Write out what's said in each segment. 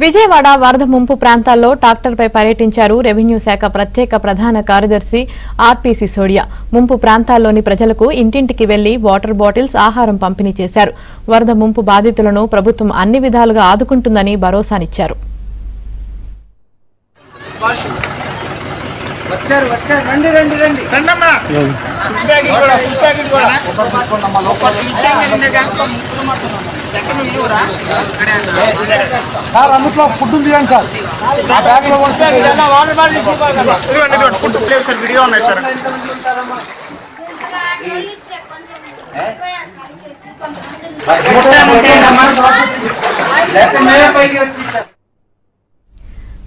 విజయవాడ వరద ముంపు ప్రాంతాల్లో ట్రాక్టర్పై పర్యటించారు రెవెన్యూ శాఖ ప్రత్యేక ప్రధాన కార్యదర్శి ఆర్పీ సిసోడియా ముంపు ప్రాంతాల్లోని ప్రజలకు ఇంటింటికి వెళ్ళి వాటర్ బాటిల్స్ ఆహారం పంపిణీ చేశారు. వరద ముంపు బాధితులను ప్రభుత్వం అన్ని విధాలుగా ఆదుకుంటుందని భరోసానిచ్చారు. వచ్చారు వచ్చారు. రండి ఫుడ్? సార్. అందులో ఫుడ్ ఆ ఫుడ్ ప్లేట్ సార్ వీడియో ఉన్నాయి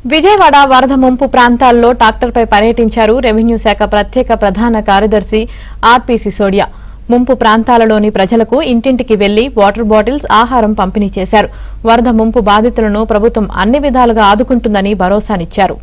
విజయవాడ వరద ముంపు ప్రాంతాల్లో ట్రాక్టర్పై పర్యటించారు రెవెన్యూ శాఖ ప్రత్యేక ప్రధాన కార్యదర్శి ఆర్పీ సిసోడియా ముంపు ప్రాంతాలలోని ప్రజలకు ఇంటింటికి వెళ్ళి వాటర్ బాటిల్స్ ఆహారం పంపిణీ చేశారు. వరద ముంపు బాధితులను ప్రభుత్వం అన్ని విధాలుగా ఆదుకుంటుందని భరోసానిచ్చారు.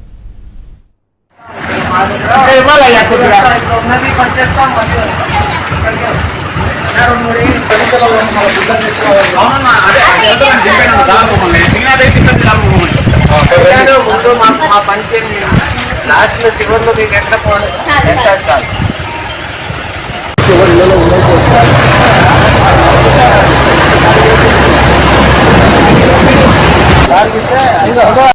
లాస్ట్లో చివరిలో మీకు ఎంత ఎంత చాలు 가자.